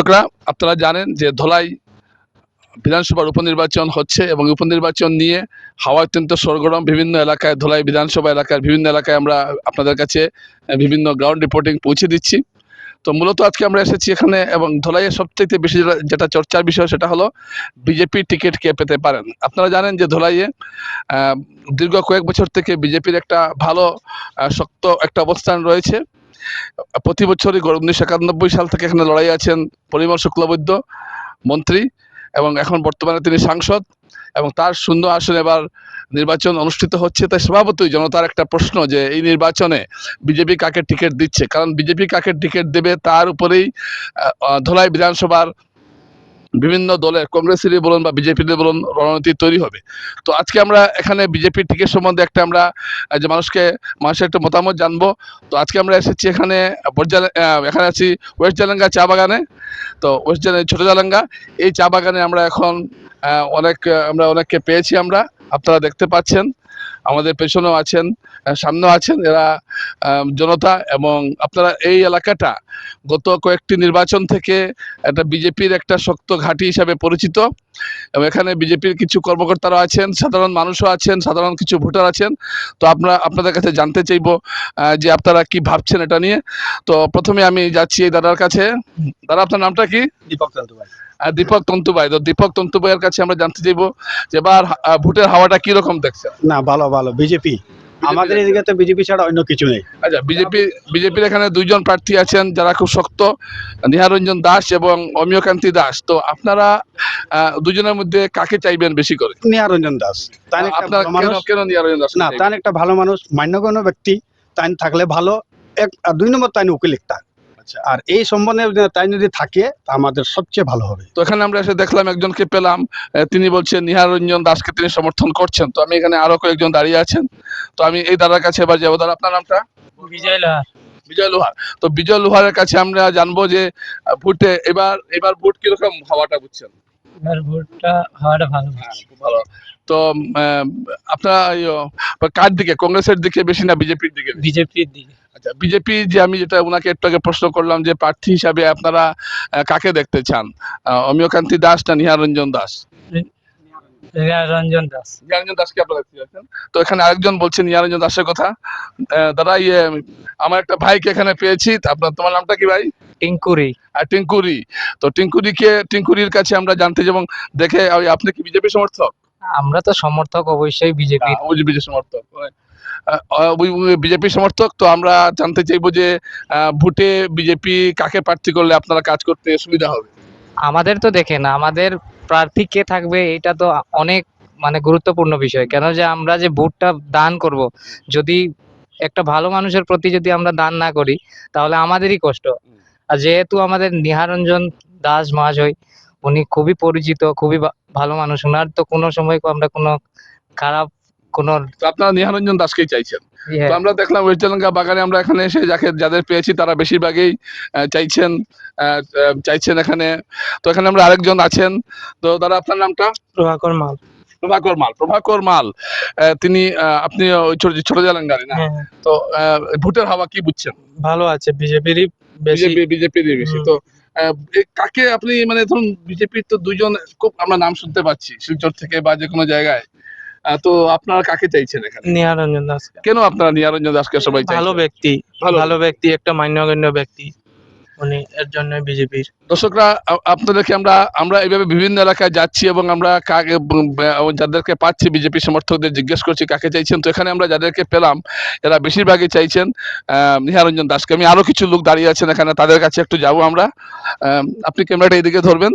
দর্শকরা, আপনারা জানেন যে ধলাই বিধানসভার উপনির্বাচন হচ্ছে এবং উপনির্বাচন নিয়ে হাওয়া অত্যন্ত সরগরম। বিভিন্ন এলাকায় ধলাই বিধানসভা এলাকার বিভিন্ন এলাকায় আমরা আপনাদের কাছে বিভিন্ন গ্রাউন্ড রিপোর্টিং পৌঁছে দিচ্ছি। তো মূলত আজকে আমরা এসেছি এখানে এবং ধলাইয়ের সবথেকে বেশি যেটা- চর্চার বিষয় সেটা হলো বিজেপি টিকিট কে পেতে পারেন। আপনারা জানেন যে ধলাইয়ে দীর্ঘ কয়েক বছর থেকে বিজেপির একটা ভালো শক্ত একটা অবস্থান রয়েছে। প্রতি বছরই উনিশশো একানব্বই সাল থেকে এখানে লড়াই আছেন পরিমল শুক্লবৈদ্য, মন্ত্রী এবং এখন বর্তমানে তিনি সাংসদ এবং তার সুন্দর আসনে এবার নির্বাচন অনুষ্ঠিত হচ্ছে। তাই স্বভাবতই জনতার একটা প্রশ্ন যে এই নির্বাচনে বিজেপি কাকে টিকিট দিচ্ছে? কারণ বিজেপি কাকে টিকিট দেবে তার উপরেই ধলাই বিধানসভার বিভিন্ন দলের কংগ্রেসেরই বলুন বা বিজেপির বলুন রণনীতি তৈরি হবে। তো আজকে আমরা এখানে বিজেপির টিকিট সম্বন্ধে একটা আমরা যে মানুষকে, মানুষের একটা মতামত জানব। তো আজকে আমরা এসেছি এখানে এখানে আছি ওয়েস্ট জালাঙ্গা চা বাগানে। তো ওয়েস্ট ছোটো জালাঙ্গা, এই চা বাগানে আমরা এখন অনেক, আমরা অনেককে পেয়েছি আমরা, আপনারা দেখতে পাচ্ছেন। আমাদের পেছনেও আছেন সামনেও আছেন এরা জনতা এবং আপনারা এই এলাকাটা গত কয়েকটি নির্বাচন থেকে একটা বিজেপির একটা শক্ত ঘাঁটি হিসাবে পরিচিত এবং এখানে বিজেপির কিছু কর্মকর্তারা আছেন সাধারণ মানুষও আছেন সাধারণ কিছু ভোটার আছেন। তো আমরা আপনাদের কাছে জানতে চাইব যে আপনারা কি ভাবছেন এটা নিয়ে। তো প্রথমে আমি যাচ্ছি এই দাদার কাছে। দাদা আপনার নামটা কি? দীপক আহ, দীপক তন্তুবাই। তো দীপক তন্তুবাইয়ের কাছে আমরা জানতে চাইব যে এবার ভোটের হাওয়াটা কি রকম দেখছেন? না ভালো ভালো বিজেপি। আমাদের এদিকে তো বিজেপি ছাড়া অন্য কিছু নেই। আচ্ছা বিজেপি বিজেপির এখানে দুইজন প্রার্থী আছেন যারা খুব শক্ত নিহারঞ্জন দাস এবং অমিয়কান্তি দাস। তো আপনারা দুজনের মধ্যে কাকে চাইবেন বেশি করে? নিহারঞ্জন দাস। তাই আপনার কেন নিহারঞ্জন দাস না তাই একটা ভালো মানুষ মান্যগণ্য ব্যক্তি। তাই থাকলে ভালো। এক দুই নম্বর তাই উকিল একটা। আচ্ছা আর এই সম্বন্ধে তাই যদি থাকে তা আমাদের সবচেয়ে ভালো হবে। তো এখানে আমরা এসে দেখলাম একজনকে পেলাম তিনি বলছেন নিহারঞ্জন দাসকে তিনি সমর্থন করছেন। তো আমি এখানে আরও কয়েকজন দাঁড়িয়ে আছেন। তো আমি এই দাদার কাছে এবার যাব। দাদা আপনার নামটা? বিজয় লাহার। বিজয় লোহার। তো বিজয় লোহারের কাছে আমরা জানব যে ভোটে এবার এবার ভোট কীরকম হওয়াটা বুঝছেন? এবার ভোটটা হওয়াটা ভালো ভালো। তো আপনারা কার দিকে? কংগ্রেসের দিকে বেশি না বিজেপির দিকে বিজেপির দিকে। আচ্ছা বিজেপি যে আমি যেটা ওনাকে একটু আগে প্রশ্ন করলাম যে প্রার্থী হিসাবে আপনারা কাকে দেখতে চান? অমিয়কান্তি দাস না নিহারঞ্জন দাস? দাস। নিহারঞ্জন দাসকে আপনারা দেখতে চাচ্ছেন তো এখানে আরেকজন বলছেন নিহারঞ্জন দাসের কথা। দাদা ইয়ে আমার একটা ভাইকে এখানে পেয়েছি। আপনার তোমার নামটা কি ভাই? টিঙ্কুরি। আর টিঙ্কুরি। তো টিঙ্কুরিকে টিঙ্কুরির কাছে আমরা জানতে যাব দেখে আপনি কি বিজেপি সমর্থক? আমরা তো সমর্থক অবশ্যই যে বিজেপি সমর্থক বিজেপি সমর্থক তো আমরা জানতে চাইব যে ভোটে বিজেপি কাকে প্রার্থী করলে আপনারা কাজ করতে সুবিধা হবে? আমাদের তো দেখেন আমাদের প্রার্থী কে থাকবে এটা তো অনেক মানে গুরুত্বপূর্ণ বিষয়। কেন যে আমরা যে ভোটটা দান করব যদি একটা ভালো মানুষের প্রতি যদি আমরা দান না করি তাহলে আমাদেরই কষ্ট। আর যেহেতু আমাদের নিহারঞ্জন দাস মহাশয় উনি খুবই পরিচিত খুবই ভালো মানুষ। ওনার তো কোনো সময় আমরা কোনো খারাপ কোনো তো আপনারা নিহারঞ্জন দাসকেই চাইছেন। ইয়ে তো আমরা দেখলাম ওয়েস্ট জালাঙ্গা বাগানে আমরা এখানে এসে যাকে যাদের পেয়েছি তারা বেশিরভাগই আহ, চাইছেন চাইছেন এখানে। তো এখানে আমরা আরেকজন আছেন। তো দাদা আপনার নামটা? প্রভাকর মাল। প্রভাকর মাল প্রভাকর মাল। আহ, তিনি আহ, আপনি ওই ছোট ছোট জালাঙ্গারি না? হ্যাঁ। তো আহ, ভোটের হাওয়া কি বুঝছেন? ভালো আছে বিজেপিরই বেশি। বিজেপি বিজেপির বেশি। তো কাকে আপনি মানে ধরুন বিজেপির তো দুজন খুব আমরা নাম শুনতে পাচ্ছি শিলচর থেকে বা যে কোনো জায়গায় আহ, তো আপনারা কাকে চাইছেন এখানে? নিহারঞ্জন দাস কেন আপনারা নিয়ারঞ্জন দাসকে সবাই ভালো ব্যক্তি। ভালো ব্যক্তি একটা মান্যগণ্য ব্যক্তি। উনি এর জন্য বিজেপির। দর্শকরা আপনাদেরকে আমরা আমরা এইভাবে বিভিন্ন এলাকায় যাচ্ছি এবং আমরা কাকে যাদেরকে পাচ্ছি বিজেপি সমর্থকদের জিজ্ঞেস করছি কাকে চাইছেন। তো এখানে আমরা যাদেরকে পেলাম এরা বেশিরভাগই চাইছেন নিহারঞ্জন দাসকে। আমি আরও কিছু লোক দাঁড়িয়ে আছেন এখানে তাদের কাছে একটু যাব আমরা। আপনি ক্যামেরাটা এইদিকে ধরবেন।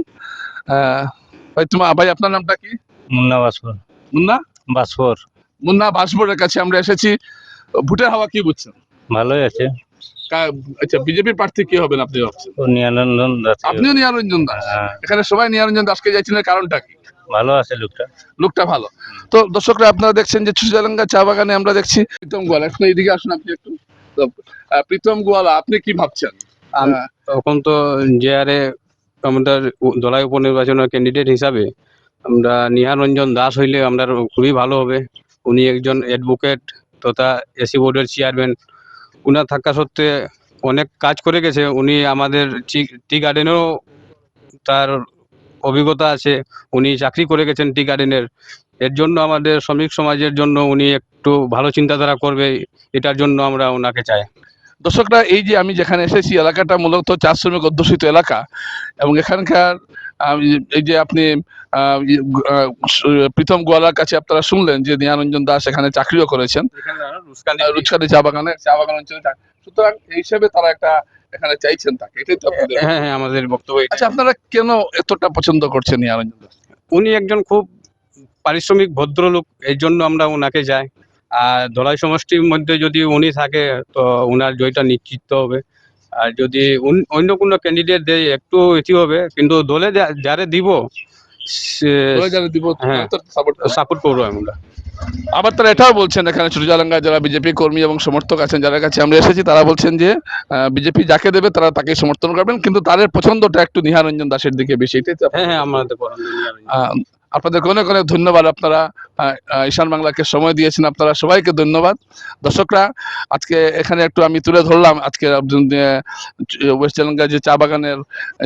ভাই তোমার ভাই আপনার নামটা কি? মুন্না বাসপুর। মুন্না? বাসপুর। মুন্না ভাসপুরের কাছে আমরা এসেছি। ভোটের হাওয়া কি বুঝছেন? ভালোই আছে। আচ্ছা বিজেপির প্রার্থী কি হবেন আপনি ভাবছেন? দাস আপনিও নিহারঞ্জন দাস। হ্যাঁ, এখানে সবাই নিহারঞ্জন দাসকে এর কারণটা কি? ভালো আছে লোকটা। লোকটা ভালো। তো দর্শকরা আপনারা দেখছেন যে চুষালাঙ্গা চা বাগানে আমরা দেখছি প্রীতম গোয়ালা। এখন এইদিকে আসুন আপনি একটু। প্রীতম গোয়ালা আপনি কি ভাবছেন? তখন তো যে আরে আমাদের দলাই উপনির্বাচনের ক্যান্ডিডেট হিসাবে আমরা নিহার রঞ্জন দাস হইলে আমরা খুবই ভালো হবে। উনি একজন অ্যাডভোকেট তথা এসি বোর্ডের চেয়ারম্যান উনার থাকা সত্ত্বে অনেক কাজ করে গেছে। উনি আমাদের টি গার্ডেনেও তার অভিজ্ঞতা আছে। উনি চাকরি করে গেছেন টি গার্ডেনের। এর জন্য আমাদের শ্রমিক সমাজের জন্য উনি একটু ভালো চিন্তাধারা করবে, এটার জন্য আমরা ওনাকে চাই। দর্শকরা, এই যে আমি যেখানে এসেছি, এলাকাটা মূলত চা শ্রমিক অধ্যুষিত এলাকা এবং এখানকার এই যে আপনি প্রীতম গোয়ালার কাছে আপনারা শুনলেন যে নিয়ারঞ্জন দাস এখানে চাকরিও করেছেন। আহ, রুচকারি চা বাগানে চা বাগান অঞ্চলে সুতরাং এই হিসেবে তারা একটা এখানে চাইছেন তাকে। এটাই তো আপনাদের হ্যাঁ হ্যাঁ আমাদের বক্তব্য। আচ্ছা আপনারা কেন এতটা পছন্দ করছেন নিয়ারঞ্জন দাস উনি একজন খুব পারিশ্রমিক ভদ্রলোক এই জন্য আমরা ওনাকে যাই। আর ধলাই সমষ্টির মধ্যে যদি উনি থাকে তো ওনার জয়টা নিশ্চিত হবে। আর যদি অন্য কোনো ক্যান্ডিডেট দেয় একটু এটি হবে কিন্তু দলে যারে দিব ওরা যারা দিব হ্যাঁ। সাপোর্ট সাপোর্ট করব। আমরা। আবার তারা এটাও বলছেন এখানে চুরজালাঙ্গা যারা বিজেপি কর্মী এবং সমর্থক আছেন যারা কাছে আমরা এসেছি তারা বলছেন যে বিজেপি যাকে দেবে তারা তাকে সমর্থন করবেন কিন্তু তাদের পছন্দটা একটু নিহারঞ্জন দাসের দিকে বেশি। হ্যাঁ হ্যাঁ আমাদের আপনাদেরকে অনেক অনেক ধন্যবাদ আপনারা। ঈশান বাংলাকে সময় দিয়েছেন আপনারা সবাইকে ধন্যবাদ। দর্শকরা, আজকে এখানে একটু আমি তুলে ধরলাম, আজকে ওয়েস্ট বেঙ্গল যে চা বাগানের,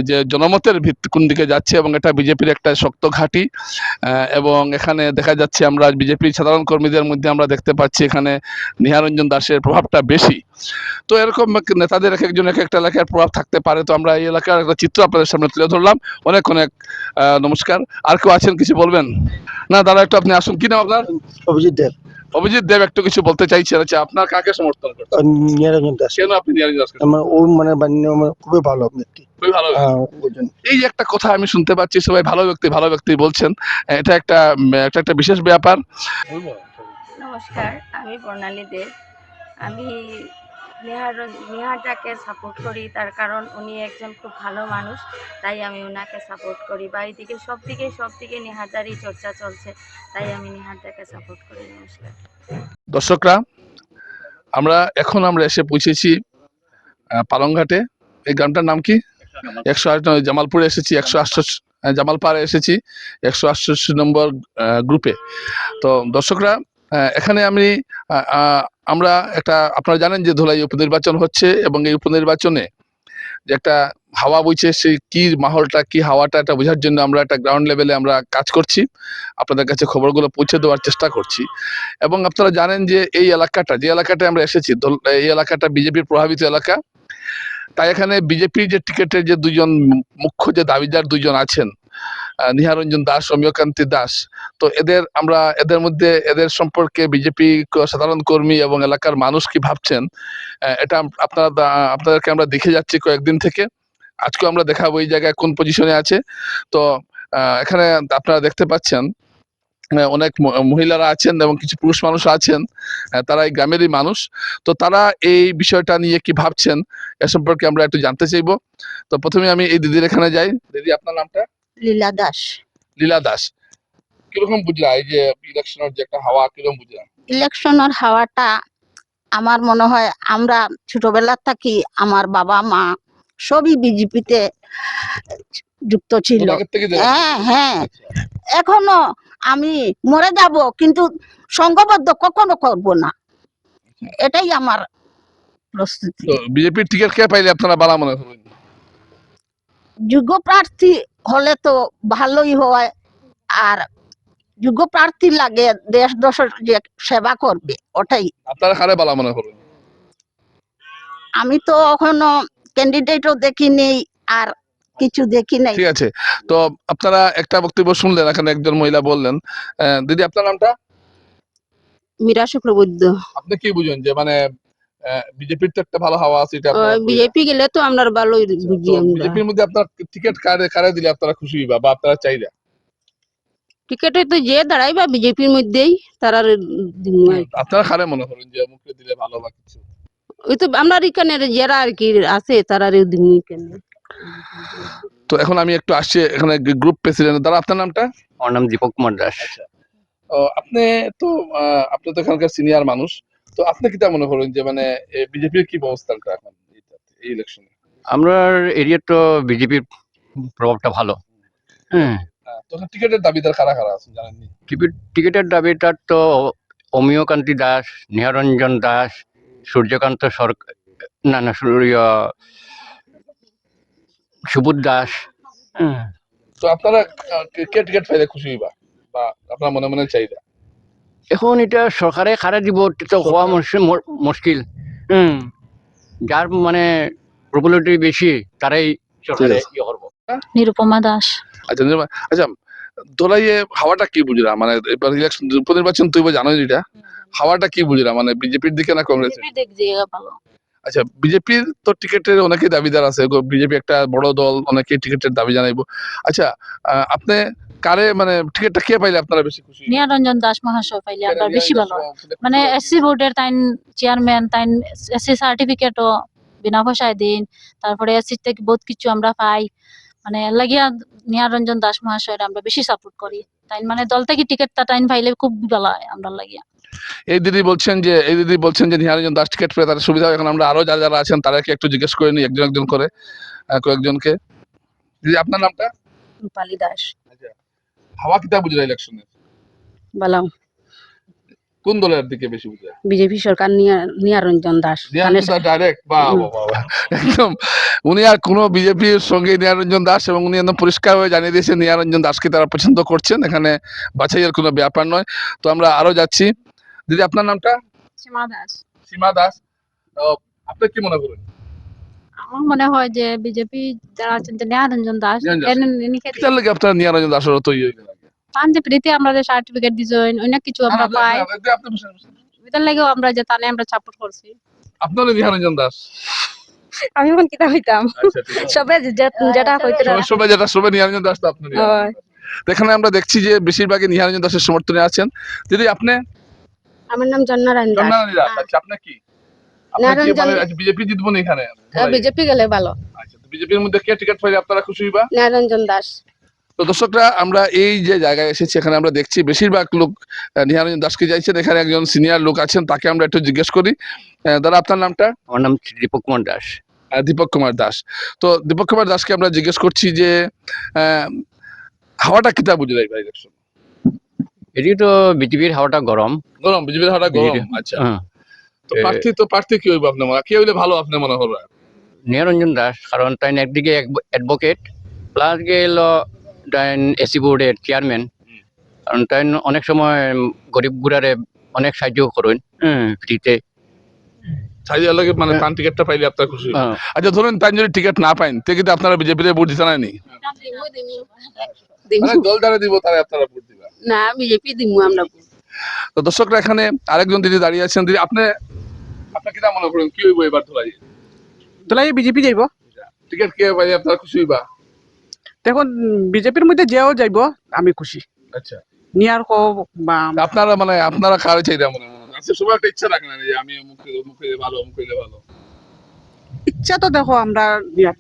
যে জনমতের ভিত্তি কোন দিকে যাচ্ছে এবং এটা বিজেপির একটা শক্ত ঘাঁটি। এবং এখানে দেখা যাচ্ছে আমরা বিজেপির সাধারণ কর্মীদের মধ্যে আমরা দেখতে পাচ্ছি এখানে নিহারঞ্জন দাসের প্রভাবটা বেশি। তো এরকম নেতাদের এক একজন এক একটা এলাকার প্রভাব থাকতে পারে, তো আমরা এই এলাকার একটা চিত্র আপনাদের সামনে তুলে ধরলাম। অনেক অনেক নমস্কার। আর কেউ আছেন কিছু বলবেন? না, দাদা, একটু আপনি আসুন। কি নাম আপনার? অভিজিৎ দেব। অভিজিৎ দেব একটু কিছু বলতে চাইছেন। আচ্ছা আপনার কাকে সমর্থন করছেন? নিরঞ্জন দাস। কেন আপনি নিরঞ্জন দাস আমার ও মানে বান্য- খুবই ভালো ব্যক্তি। খুবই ভালো ওই এই যে একটা কথা আমি শুনতে পাচ্ছি সবাই ভালো ব্যক্তি ভালো ব্যক্তি বলছেন। এটা একটা একটা একটা বিশেষ ব্যাপার। নমস্কার আমি বর্ণালী দেব। আমি নেহার নেহারটাকে সাপোর্ট করি, তার কারণ উনি একজন খুব ভালো মানুষ, তাই আমি ওনাকে সাপোর্ট করি। বা এইদিকে সব দিকে সব দিকে নেহারদারই চর্চা চলছে, তাই আমি নেহারদাকে সাপোর্ট করি, নমস্কার। দর্শকরা, আমরা এখন আমরা এসে পৌঁছেছি পালংঘাটে। এই গ্রামটার নাম কি? একশো আট জামালপুরে এসেছি, একশো আটষট্টি জামালপাড়ে এসেছি, একশো আটষট্টি নম্বর গ্রুপে। তো দর্শকরা এখানে আমি আমরা একটা, আপনারা জানেন যে ধোলাই উপনির্বাচন হচ্ছে এবং এই উপনির্বাচনে যে একটা হাওয়া বইছে, সেই কি মাহলটা, কি হাওয়াটা, এটা বোঝার জন্য আমরা একটা গ্রাউন্ড লেভেলে আমরা কাজ করছি। আপনাদের কাছে খবরগুলো পৌঁছে দেওয়ার চেষ্টা করছি। এবং আপনারা জানেন যে এই এলাকাটা, যে এলাকাটায় আমরা এসেছি এই এলাকাটা বিজেপির প্রভাবিত এলাকা। তাই এখানে বিজেপির যে টিকেটের যে দুজন মুখ্য যে দাবিদার দুজন আছেন নিহারঞ্জন দাস অমিয়কান্তি দাস। তো এদের আমরা, এদের মধ্যে, এদের সম্পর্কে বিজেপি সাধারণ কর্মী এবং এলাকার মানুষ কি ভাবছেন? এটা আপনারা আপনাদেরকে আমরা দেখে যাচ্ছি কয়েকদিন থেকে। আজকে আমরা দেখাবো এই জায়গায় কোন পজিশনে আছে। তো এখানে আপনারা দেখতে পাচ্ছেন অনেক মহিলারা আছেন এবং কিছু পুরুষ মানুষ আছেন। তারা এই গ্রামেরই মানুষ। তো তারা এই বিষয়টা নিয়ে কি ভাবছেন, এ সম্পর্কে আমরা একটু জানতে চাইব। তো প্রথমে আমি এই দিদির এখানে যাই। দিদি, আপনার নামটা? লীলা দাস। লীলা দাস। কীরকম বুঝলা এই যে ইলেকশনের যে একটা হাওয়া কীরকম বুঝলা? ইলেকশনের হাওয়াটা আমার মনে হয় আমরা ছোটবেলা থাকি আমার বাবা মা সবই বিজেপিতে যুক্ত ছিল। হ্যাঁ হ্যাঁ। এখনও আমি মরে যাব কিন্তু সংঘবদ্ধ কখনো করব না। এটাই আমার প্রস্তুতি। বিজেপির টিকিট কে পাইলে আপনারা বালা মনে করেন যোগ্য প্রার্থী হলে তো ভালোই হয়। আর যোগ্য প্রার্থী লাগে দেশ দশের যে সেবা করবে ওটাই। আপনারা কারে বালা মনে করেন আমি তো এখনও ক্যান্ডিডেটও দেখিনি আর কিছু দেখি নাই। ঠিক আছে। তো আপনারা একটা বক্তব্য শুনলেন এখানে একজন মহিলা বললেন আহ, দিদি আপনার নামটা? মীরা শুক্রবৈদ্য আপনি কি বুঝেন যে মানে বিজেপির তো একটা ভালো হাওয়া আছে এটা বিজেপি গেলে তো আমরা ভালোই বুঝি বিজেপির মধ্যে আপনার টিকিট কারে কারে দিলে আপনারা খুশি হইবা বা আপনারা চাইরা টিকেটে তো যে দাঁড়াইবা বিজেপির মধ্যেই তারা আপনারা কারে মনে করেন যে মুখে দিলে ভালো বা কিছু? ওই তো আমরা এখানে যারা আর কি আছে তারা দিমু কেন? তো এখন আমি একটু আসছি এখানে গ্রুপ প্রেসিডেন্ট দ্বারা আপনার নামটা? আমার নাম দীপক কুমার দাস। ও, আপনি তো আহ, আপনি তো এখানকার সিনিয়র মানুষ। তো আপনি কিটা মনে করেন যে মানে বিজেপির কি অবস্থানটা এখন এই ইলেকশনে আমরা এরিয়ার তো বিজেপির প্রভাবটা ভালো। হ্যাঁ। তো টিকিটের দাবিদার কারা কারা আছে জানেননি? টিকিট টিকিটের দাবিটার তো অমিয়কান্তি দাস নিহারঞ্জন দাস সূর্যকান্ত সরকার না না সূর্য সুবোধ দাস। হ্যাঁ। তো আপনারা কে- কে টিকিট পাইলে খুশি হইবা? বা আপনার মনে মনে চাহিদা? এখন এটা সরকারে খারা দিব তো হওয়া মুশকিল মুশকিল। হুম যার মানে প্রবলিটি বেশি তারাই সরকারে ইয়ে করব নিরুপমা দাস। আচ্ছা আচ্ছা দোলাইয়ে হাওয়াটা কি বুঝলা মানে এবার ইলেকশন উপনির্বাচন তুই জানোই এটা হাওয়াটা কি বুঝলা মানে বিজেপির দিকে না কংগ্রেস দেখ জায়গা ভালো আচ্ছা বিজেপির তো টিকিটের অনেকেই দাবিদার আছে। বিজেপি একটা বড় দল অনেকেই টিকিটের দাবি জানাইবো। আচ্ছা আহ, আপনি কারে মানে টিকিটটা কে পাইলে আপনারা বেশি খুশি? নিয়ারঞ্জন দাস মহাশয় পাইলে আমরা বেশি ভালো। মানে এসসি বোর্ডের তাইন চেয়ারম্যান তাইন এসসি সার্টিফিকেটও বিনা পয়সায় দিন তারপরে এসসি থেকে বহুত কিছু আমরা পাই। মানে লাগিয়া নিয়ারঞ্জন দাস মহাশয়ের আমরা বেশি সাপোর্ট করি। তাই মানে দল থেকে টিকিটটা টাইন পাইলে খুব ভালো হয় আমরা লাগিয়া। এই দিদি বলছেন যে এই দিদি বলছেন যে নিহারঞ্জন দাস টিকিট পেয়ে তার সুবিধা হয়। এখন আমরা আরও যারা যারা আছেন তাদেরকে একটু জিজ্ঞেস করে নিই একজন একজন করে কয়েকজনকে। দিদি আপনার নামটা? রূপালী দাস। হাওয়া কিতা বুঝলা ইলেকশনে বলাম কোন দলের দিকে বেশি বুঝলা বিজেপি সরকার নিয়ারঞ্জন দাস। ডাইরেক্ট বা একদম। উনি আর কোনো বিজেপির সঙ্গে নিয়ারঞ্জন দাস এবং উনি একদম পরিষ্কারভাবে জানিয়ে দিয়েছেন নিয়ারঞ্জন দাসকে তারা পছন্দ করছেন। এখানে বাছাইয়ের কোনো ব্যাপার নয়। তো আমরা আরও যাচ্ছি। দিদি আপনার নামটা? সীমা দাস। সীমা দাস। আপনি কি মনে করেন? আমার মনে হয় যে বিজেপি যারা আছেন যে নিয়ারঞ্জন দাস নিয়ারঞ্জন দাসের তৈরি হয়ে পান আমরা যে সার্টিফিকেট দিছেন অনেক কিছু আমরা পাই। এটার লাগেও আমরা যে তানে আমরা সাপোর্ট করছি। আপনারও নিহারঞ্জন দাস? আমি মন কিতা হইতাম। আচ্ছা। সবে যেটা হইতে সবাই সবাই যেটা সবাই নিহারঞ্জন দাস তো আপনার হয়। এখানে আমরা দেখছি যে বেশিরভাগই নিহারঞ্জন দাসের সমর্থনে আছেন। দিদি আপনি? আমার নাম জন্নারায়ণ দাস। জন্নারানী দাস আচ্ছা আপনি কি? আপনি মানে বিজেপি জিতবো না এখানে? বিজেপি গেলে ভালো। আচ্ছা বিজেপির মধ্যে কে টিকিট পাইলে আপনারা খুশি হইবা? নিরঞ্জন দাস। তো দর্শকরা আমরা এই যে জায়গায় এসেছি এখানে আমরা দেখছি বেশিরভাগ লোক নিহারঞ্জন দাসকে চাইছেন এখানে একজন সিনিয়র লোক আছেন তাকে আমরা একটু জিজ্ঞেস করি। দাদা আপনার নামটা? আমার নাম দীপক কুমার দাস। দীপক কুমার দাস। তো দীপক কুমার দাসকে আমরা জিজ্ঞেস করছি যে হাওয়াটা কিতা বুঝলাই ভাই ইলেকশন এটি তো বিজেপির হাওয়াটা গরম। গরম বিজেপির হাওয়াটা গরম আচ্ছা। হ্যাঁ। তো প্রার্থী তো প্রার্থী কি হইব আপনার মনে কি হইলে ভালো আপনার মনে হলো নিরঞ্জন দাস কারণ তাই একদিকে অ্যাডভোকেট প্লাস গেল তাই এসি বোর্ডের চেয়ারম্যান। কারণ তাই অনেক সময় গরিব গুড়ারে অনেক সাহায্য করেন হ্যাঁ ফ্রিতে। লগে মানে টিকিটটা পাইলে আপনার খুশি হ্যাঁ। আচ্ছা ধরুন যদি টিকিট না পাইন তে কিন্তু আপনারা বিজেপিতে ভোট দিতে নাই দল যারা দিব। তারা আপনারা ভোট দিবা না বিজেপি দিমু আমরা তো দর্শকরা এখানে আরেকজন দিদি দাঁড়িয়ে আছেন। দিদি আপনি আপনি কিটা মনে করেন? কি হইব এবার ধলাই তোলাই বিজেপি যাইব। টিকিট কে পাইলে আপনারা খুশি হইবা? দেখুন বিজেপির মধ্যে যেও যাইব আমি খুশি। আচ্ছা। নিয়ার হোক বা আপনারা মানে আপনারা কারে চাইরা মনে মনে আচ্ছা সবার একটা ইচ্ছা রাখেন যে আমি অমুক হইলে ভালো হইলে ভালো। ইচ্ছা তো দেখো আমরা নিয়ার।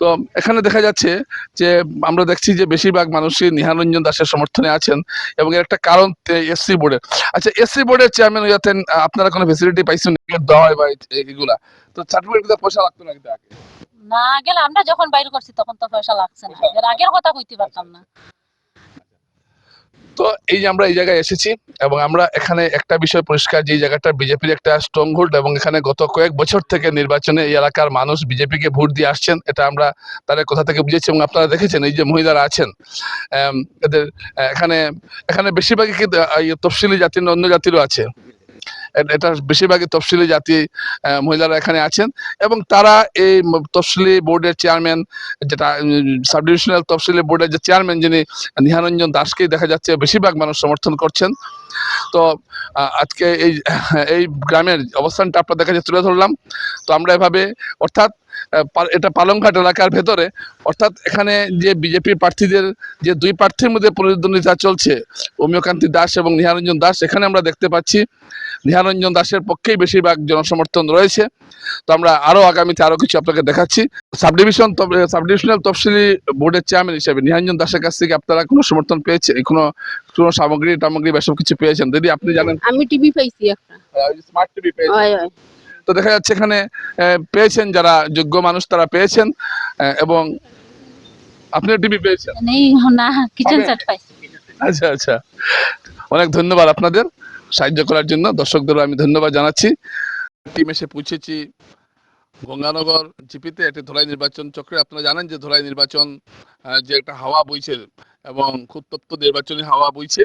তো এখানে দেখা যাচ্ছে যে আমরা দেখছি যে বেশিরভাগ মানুষই নিহারঞ্জন দাসের সমর্থনে আছেন এবং এর একটা কারণ এসসি বোর্ডের আচ্ছা এসসি বোর্ডের চেয়ারম্যান হইয়াতেন আপনারা কোনো ফেসিলিটি পাইছেন? দেওয়া হয় বা এগুলা। তো সার্টিফিকেট পয়সা লাগতো নাকি আগে না গেলে আমরা যখন বাইর করছি তখন তো পয়সা লাগছে না। এর আগের কথা কইতে পারতাম না। তো এই যে আমরা এই জায়গায় এসেছি এবং আমরা এখানে একটা বিষয় পরিষ্কার, যে জায়গাটা বিজেপির একটা স্ট্রং হোল্ড এবং এখানে গত কয়েক বছর থেকে নির্বাচনে এই এলাকার মানুষ বিজেপিকে ভোট দিয়ে আসছেন, এটা আমরা তাদের কথা থেকে বুঝেছি এবং আপনারা দেখেছেন এই যে মহিলারা আছেন। এদের এখানে এখানে বেশিরভাগই কিন্তু তফসিলি জাতি না, অন্য জাতিরও আছে। এটা বেশিরভাগই তফসিলি জাতি মহিলারা এখানে আছেন। এবং তারা এই তফসিলি বোর্ডের চেয়ারম্যান, যেটা সাব ডিভিশনাল তফসিলি বোর্ডের যে চেয়ারম্যান যিনি নিহারঞ্জন দাসকেই দেখা যাচ্ছে বেশিরভাগ মানুষ সমর্থন করছেন। তো আজকে এই এই গ্রামের অবস্থানটা আমরা দেখা যাচ্ছে তুলে ধরলাম। তো আমরা এভাবে, অর্থাৎ এটা পালংঘাট এলাকার ভেতরে। অর্থাৎ এখানে যে বিজেপি প্রার্থীদের যে দুই প্রার্থীর মধ্যে প্রতিদ্বন্দ্বিতা চলছে অমিয়কান্তি দাস এবং নিহারঞ্জন দাস এখানে আমরা দেখতে পাচ্ছি নিহারঞ্জন দাসের পক্ষেই বেশিরভাগ জনসমর্থন রয়েছে। তো আমরা আরও আগামীতে আরও কিছু আপনাকে দেখাচ্ছি। সাব ডিভিশন সাব ডিভিশনাল তফসিলি বোর্ডের চেয়ারম্যান হিসেবে নিহারঞ্জন দাসের কাছ থেকে আপনারা কোনো সমর্থন পেয়েছে কোনো কোনো সামগ্রী টামগ্রী বা সব কিছু পেয়েছেন? যদি আপনি জানেন। আমি টিভি পাইছি একটা। স্মার্ট টিভি পেয়েছেন। হয়। তো দেখা যাচ্ছে এখানে পেয়েছেন যারা যোগ্য মানুষ তারা পেয়েছেন এবং আপনিও টিভি পেয়েছেন। আচ্ছা আচ্ছা। অনেক ধন্যবাদ আপনাদের সাহায্য করার জন্য। দর্শকদেরও আমি ধন্যবাদ জানাচ্ছি। টিম এসে পৌঁছেছি গঙ্গানগর জিপিতে একটি ধলাই নির্বাচন চক্রে। আপনারা জানেন যে ধলাই নির্বাচন যে একটা হাওয়া বইছে এবং খুব তপ্ত নির্বাচনী হাওয়া বইছে।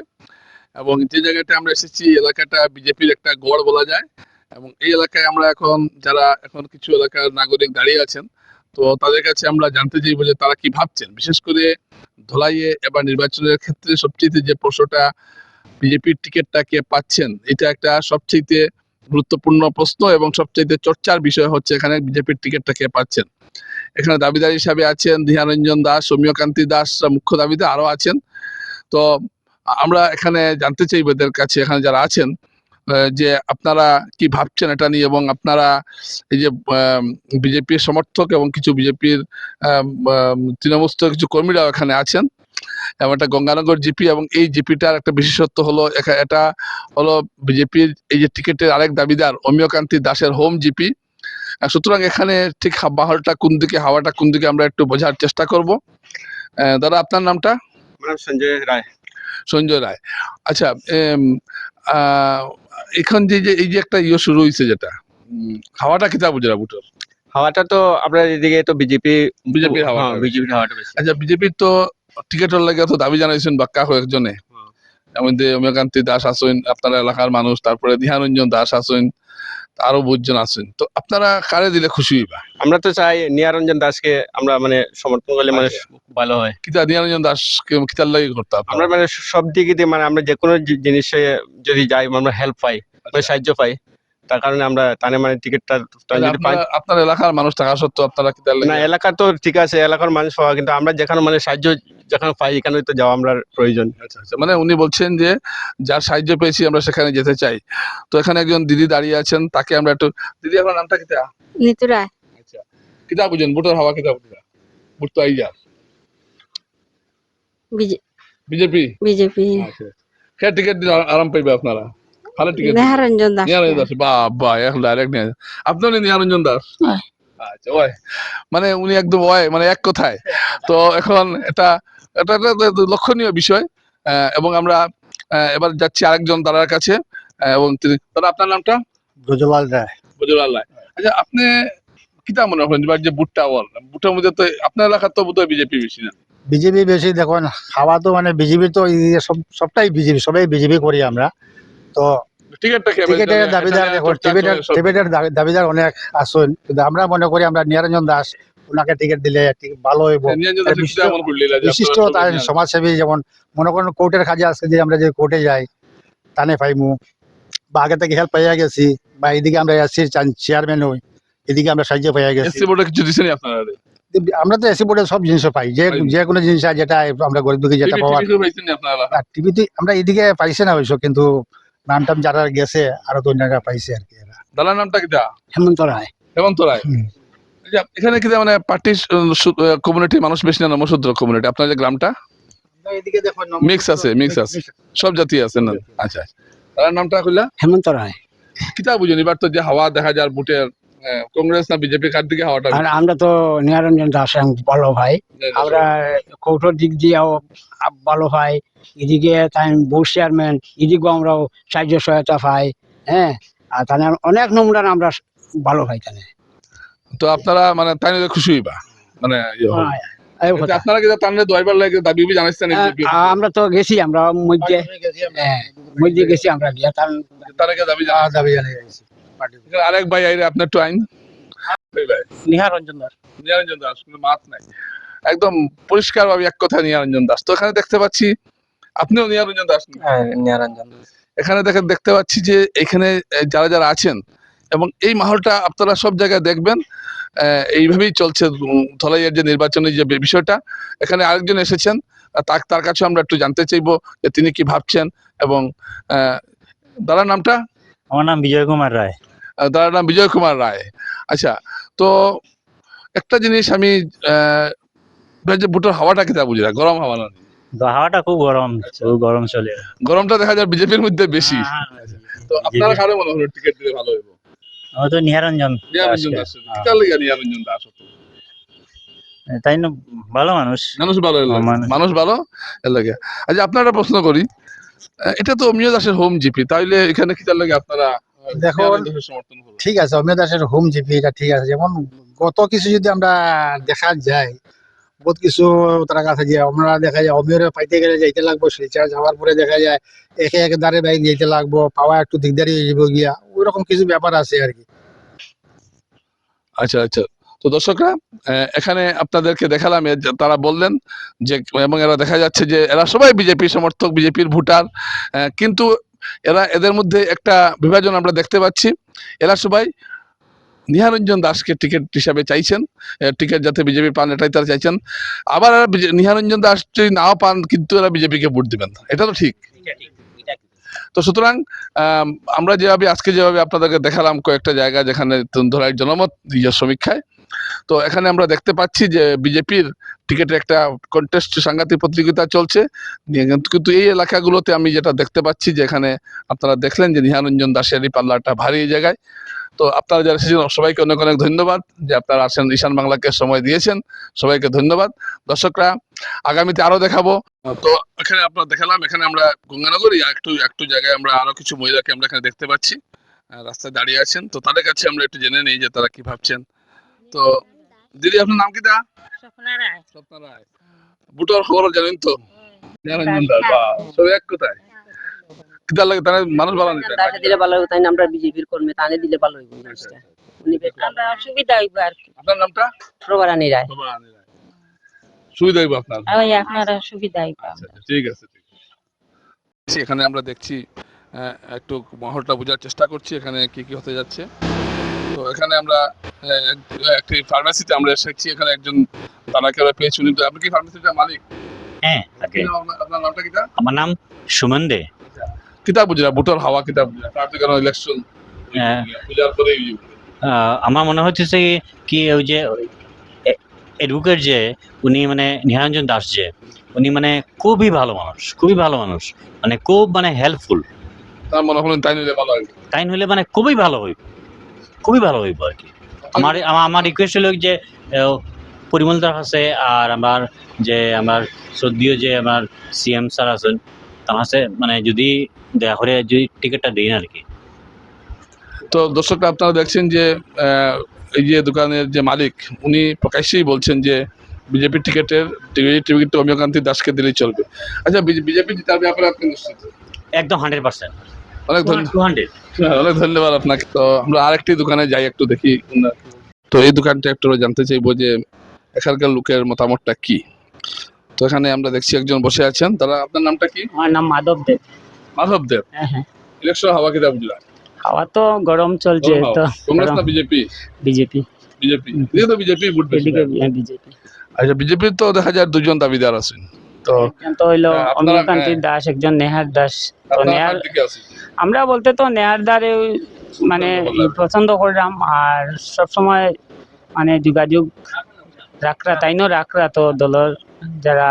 এবং যে জায়গাটা আমরা এসেছি এলাকাটা বিজেপির একটা গড় বলা যায়। এবং এই এলাকায় আমরা এখন, যারা এখন কিছু এলাকার নাগরিক দাঁড়িয়ে আছেন, তো তাদের কাছে আমরা জানতে চাইব যে তারা কি ভাবছেন? বিশেষ করে ধলাইয়ে এবার নির্বাচনের ক্ষেত্রে সবচেয়ে যে প্রশ্নটা বিজেপির টিকিটটা কে পাচ্ছেন, এটা একটা সবচেয়ে গুরুত্বপূর্ণ প্রশ্ন এবং সবচেয়ে চর্চার বিষয় হচ্ছে এখানে বিজেপির টিকিটটা কে পাচ্ছেন। এখানে দাবিদার হিসাবে আছেন ধ্যানরঞ্জন দাস, সৌম্যকান্তি দাস মুখ্য দাবিদার আরও আছেন। তো আমরা এখানে জানতে চাইব এদের কাছে, এখানে যারা আছেন যে আপনারা কি ভাবছেন এটা নিয়ে এবং আপনারা এই যে বিজেপির সমর্থক এবং কিছু বিজেপির তৃণমূল কিছু কর্মীরাও এখানে আছেন। এবং এটা গঙ্গানগর জিপি এবং এই জিপিটার একটা বিশেষত্ব হলো এটা হলো বিজেপির এই যে টিকিটের আরেক দাবিদার অমিয়কান্তি দাসের হোম জিপি। সুতরাং এখানে ঠিক বাহলটা কোন দিকে হাওয়াটা কোন দিকে আমরা একটু বোঝার চেষ্টা করব। দাদা আপনার নামটা? সঞ্জয় রায়। সঞ্জয় রায়। আচ্ছা এখন যে যে এই যে একটা ইয়ে শুরু হয়েছে যেটা হাওয়াটা কিতা বুঝরা বুটোর? হাওয়াটা তো আপনার এদিকে তো বিজেপি বিজেপির হাওয়া বিজেপির হাওয়াটা বেশি। আচ্ছা বিজেপির তো টিকেটের লাগে তো দাবি জানাইছেন বাক্কা কয়েকজনে। আমাদের মধ্যে অমিয়কান্তি দাস আছেন আপনার এলাকার মানুষ তারপরে ধ্যানরঞ্জন দাস আসেন আরও বহুজন আছেন। তো আপনারা কারে দিলে খুশি হইবা? আমরা তো চাই নিয়ারঞ্জন দাসকে আমরা মানে সমর্থন করলে মানে ভালো হয়। কিতা নিয়ারঞ্জন দাস কিতার লাগে করতে আমরা মানে সব দিকে দিয়ে মানে আমরা যে কোনো জিনিসে যদি যাই আমরা হেল্প পাই মানে সাহায্য পাই। তার কারণে আমরা তানে মানে টিকিটটা আপনার এলাকার মানুষ থাকা সত্ত্বেও আপনারা কিতার না এলাকা তো ঠিক আছে এলাকার মানুষ হওয়া কিন্তু আমরা যেখানে মানে সাহায্য যেখানে পাই এখানে তো যাওয়া আমরা প্রয়োজন। আচ্ছা আচ্ছা। মানে উনি বলছেন যে যার সাহায্য পেয়েছি আমরা সেখানে যেতে চাই। তো এখানে একজন দিদি দাঁড়িয়ে আছেন তাকে আমরা একটু দিদি আপনার নামটা কিতা নিতু রায়। আচ্ছা। কিতা বুঝেন? বুটোর হাওয়া কিতা বুঝা বুট তো আই যা বিজেপি? বিজেপি। আচ্ছা। কে টিকিট আরাম পাইবে আপনারা? ভালো টিকিট নেহারঞ্জন দাস। নিয়ারঞ্জন দাস বা বা এখন ডাইরেক্ট নিয়ে আপনি নিয়ারঞ্জন দাস? হ্যাঁ। আচ্ছা ওই। মানে উনি একদম ওই মানে এক কথায়। তো এখন এটা এটা একটা লক্ষণীয় বিষয় এবং আমরা এবার যাচ্ছি আরেকজন দাদার কাছে এবং তিনি দাদা আপনার নামটা? ব্রজলাল রায়। বজরুল আচ্ছা আপনি কিতা মনে করেন এবার যে বুটটা বল বুটের মধ্যে তো আপনার এলাকার তো বোধহয় বিজেপি বেশি না। বিজেপি বেশি দেখুন খাওয়া তো মানে বিজেপি তো সব সবটাই বিজেপি সবাই বিজেপি করি আমরা। তো টিকিটের দাবিদার টিকিটের অনেক কিন্তু আমরা মনে করি আমরা নিরঞ্জন দাস ওনাকে টিকিট দিলে ভালো হইব। বিশিষ্ট- কিতা করলেন যে আপনারা বিশিষ্ট তার সমাজসেবী যেমন মনে করেন কোর্টের কাজে আজকে যে আমরা যে কোর্টে যাই তানে পাইমু বা আগে থেকে হেল্প পাইয়া গেছি বা এদিকে আমরা এসির চেয়ারম্যান হই এদিকে আমরা সাহায্য পাইয়া গেছি। কিছু দিছেন আপনারা আমরা তো এসি বোর্ডে সব জিনিস পাই যে। যে কোনো জিনিস আছে যেটা আমরা গরিব দুঃখী যেটা আর টিভিতে আমরা এদিকে পাইছে না অবশ্য কিন্তু নাম টাম যারা গেছে আরও তো অন্যরা পাইছে আর কি এরা। দালার নামটা কিতা হেমন্ত রায় হেমন্ত রায় আচ্ছা, এখানে কি মানে পার্টি কমিউনিটি মানুষ বেশি না নমশূদ্র কমিউনিটি আপনার যে গ্রামটা? মিক্স আছে, মিক্স আছে। সব জাতি আছে না? আচ্ছা তার নামটা কইলা? হেমন্ত রায় কিতা বুঝুন এবার তো যে হাওয়া দেখা যায় বুটের কংগ্রেস না বিজেপি কার দিকে হাওয়াটা আর আমরা তো নিরঞ্জন দাস ভালো ভাই। আমরা কৌটোর দিক দিয়েও ভালো পাই এদিকে তাই বোর্ড চেয়ারম্যান এদিকেও আমরাও সাহায্য সহায়তা পাই হ্যাঁ? আর তাহলে অনেক নমুনা আমরা ভালো পাই তাহলে? তো আপনারা মানে তাই খুশি হইবা? মানে ইয়ে। আপনারা লাগে দাবি বি জানাইছেন আমরা তো গেছি আমরা মধ্যে হ্যাঁ মধ্যে গেছি আমরা গিয়া তার তার দাবি জানাই দাবি আরেক ভাই আইরে আপনার একটু আইন। এই ভাই নিহারঞ্জন দাস দাস কোনো মাত নাই। একদম পরিষ্কার ভাবে এক কথা নিরঞ্জন দাস। তো এখানে দেখতে পাচ্ছি আপনিও নিরঞ্জন দাস না? নিরঞ্জন এখানে দেখে দেখতে পাচ্ছি যে এখানে যারা যারা আছেন এবং এই মাহলটা আপনারা সব জায়গায় দেখবেন এইভাবেই চলছে ধলাইয়ের যে নির্বাচনের যে বিষয়টা। এখানে আরেকজন এসেছেন তার তার কাছে আমরা একটু জানতে চাইব যে তিনি কি ভাবছেন এবং আহ, দাদার নামটা? আমার নাম বিজয় কুমার রায়। দাদার নাম বিজয় কুমার রায়। আচ্ছা তো একটা জিনিস আমি যে বুটোর হাওয়াটা কিতা বুঝলা গরম হাওয়া না। হাওয়াটা খুব গরম গরম চলে। গরমটা দেখা যায় বিজেপির মধ্যে বেশি। তো আপনারা কারও মনে হলো টিকিট দিলে ভালো হইব? আমার তো নিহারঞ্জন নিরঞ্জন দাস। লাগে নিরঞ্জন দাস? তাই না ভালো মানুষ। মানুষ ভালো মানুষ- ভালো এর লাগে। আচ্ছা আপনার একটা প্রশ্ন করি। এটা তো অমিয় দাসের হোম জিপি তাইলে এখানে কি তার লাগে আপনারা করব ঠিক আছে অমিয় দাসের হোম জিপি এটা ঠিক আছে যেমন গত কিছু যদি আমরা দেখা যায় বহুত কিছু তার কাছে যে আমরা দেখা যায় অমিয়র পাইতে গেলে যাইতে লাগবো শিলচর যাওয়ার পরে দেখা যায় একে একে দাঁড়ে বাইক যাইতে লাগবো পাওয়া একটু দিকদারি হয়ে যাব গিয়া ওইরকম কিছু ব্যাপার আছে আর কি। আচ্ছা আচ্ছা। তো দর্শকরা এখানে আপনাদেরকে দেখালাম তারা বললেন যে, এবং এরা দেখা যাচ্ছে যে, এরা সবাই বিজেপি সমর্থক, বিজেপির ভোটার কিন্তু এরা এদের মধ্যে একটা বিভাজন আমরা দেখতে পাচ্ছি। এরা সবাই নিহারঞ্জন দাসকে টিকিট হিসাবে চাইছেন টিকিট যাতে বিজেপি পান এটাই তারা চাইছেন। আবার এরা নিহারঞ্জন দাস যদি নাও পান, কিন্তু এরা বিজেপিকে ভোট দিবেন এটা তো ঠিক। তো সুতরাং আমরা যেভাবে, আজকে যেভাবে আপনাদেরকে দেখালাম কয়েকটা জায়গা যেখানে ধরাই জনমত নিজের সমীক্ষায় তো এখানে আমরা দেখতে পাচ্ছি যে বিজেপির টিকিটে একটা কন্টেস্ট সাংঘাতিক প্রতিযোগিতা চলছে। কিন্তু- এই এলাকাগুলোতে আমি যেটা দেখতে পাচ্ছি যে এখানে আপনারা দেখলেন যে নিহারঞ্জন দাসেরই পাল্লাটা ভারী এই জায়গায়। তো আপনারা যারা এসেছেন, সবাইকে অনেক অনেক ধন্যবাদ যে আপনারা আসেন, ঈশান বাংলাকে সময় দিয়েছেন। সবাইকে ধন্যবাদ। দর্শকরা, আগামীতে আরও দেখাবো। তো এখানে আপনারা দেখালাম, এখানে আমরা গঙ্গানগরী একটু একটু জায়গায় আমরা আরও কিছু মহিলাকে আমরা এখানে দেখতে পাচ্ছি। রাস্তায় দাঁড়িয়ে আছেন। তো তাদের কাছে আমরা একটু জেনে নিই যে তারা কি ভাবছেন। তো দিদি আপনার নাম কি দা? স্বপ্না রায়। বুটোর খবর জানেন তো? বাহ, সব এক কোথায়। কিতা লাগে? তারা মানুষ ভালো নিতে তাকে দিলে ভালো না? আমরা বিজেপির কর্মী তানে দিলে ভালো হইব জিনিসটা উনি আমরা সুবিধা হইব আর কি। আপনার নামটা? প্রবারানি রায়। রায়। সুবিধা হইব আপনার। ওই আপনার সুবিধা হইব আচ্ছা, আচ্ছা, ঠিক আছে ঠিক আছে। এখানে আমরা দেখছি আহ, একটু মহলটা বোঝার চেষ্টা করছি এখানে কি কি হতে যাচ্ছে। তো এখানে আমরা একটি ফার্মেসিতে আমরা এসেছি এখানে একজন তারাকে আমরা পেয়েছি উনি আপনি কি ফার্মেসিটার মালিক? হ্যাঁ আপনার- নামটা কিটা আমার নাম সুমন দে কিতাব বুঝরা বুটোর হাওয়া কিতাব বুঝরা তার তো কেন ইলেকশন হ্যাঁ। পরে আমার মনে হচ্ছে যে কি ওই যে এডভোকেট যে উনি মানে নিহারঞ্জন দাস যে উনি মানে খুবই ভালো মানুষ খুবই ভালো মানুষ মানে খুব মানে হেল্পফুল তার মনে হলেন তাই নিলে ভালো হয়। তাই হলে মানে খুবই ভালো হইব খুবই ভালো হইব আর কি। আমার আমার রিকোয়েস্ট হলো যে পরিমল দাস আছে আর আমার যে আমার শ্রদ্ধীয় যে আমার সিএম স্যার আছেন তার কাছে মানে যদি দয়া করে যদি টিকিটটা দিন আর কি। তো দর্শকরা আপনারা দেখছেন যে এই যে দোকানের যে মালিক উনি প্রকাশ্যেই বলছেন যে বিজেপি টিকিটের টিকিট অমিয়কান্তি দাসকে দিলেই চলবে। আচ্ছা বিজেপি জেতার ব্যাপারে আপনি একদম হান্ড্রেড পার্সেন্ট অনেক ধন্যবাদ অনেক ধন্যবাদ আপনাকে। তো আমরা আরেকটি দোকানে যাই একটু দেখি। তো এই দোকানটা একটু জানতে চাইব যে এখানকার লোকের মতামতটা কি? তো এখানে আমরা দেখছি একজন বসে আছেন। তারা আপনার নামটা কি? আমার নাম মাধব দেব। মাধব দেব? হ্যাঁ হ্যাঁ। ইলেকশন হাওয়া বুঝলা হাওয়া তো গরম চলছে তো কংগ্রেস না বিজেপি? বিজেপি। বিজেপি। তো বিজেপি ভোট বেশি বিজেপি। আচ্ছা বিজেপির তো দেখা যায় দুজন দাবিদার আছেন। তো হইল হ্যাঁ, দাস একজন নেহার দাস। তো নেহার আমরা বলতে তো নেহার দ্বারে মানে পছন্দ করলাম। আর সব সময় মানে যোগাযোগ রাখরা তাই তাইনও রাখরা তো দলের যারা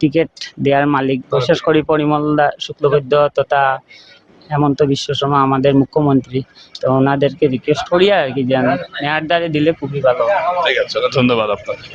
টিকিট দেওয়ার মালিক। বিশেষ করে পরিমল দা- শুক্লবৈদ্য তথা হেমন্ত বিশ্ব শর্মা আমাদের মুখ্যমন্ত্রী। তো ওনাদেরকে রিকোয়েস্ট করি আর কি যেন নেহার দ্বারে দিলে খুবই ভালো হয়। ঠিক আছে ধন্যবাদ আপনাকে।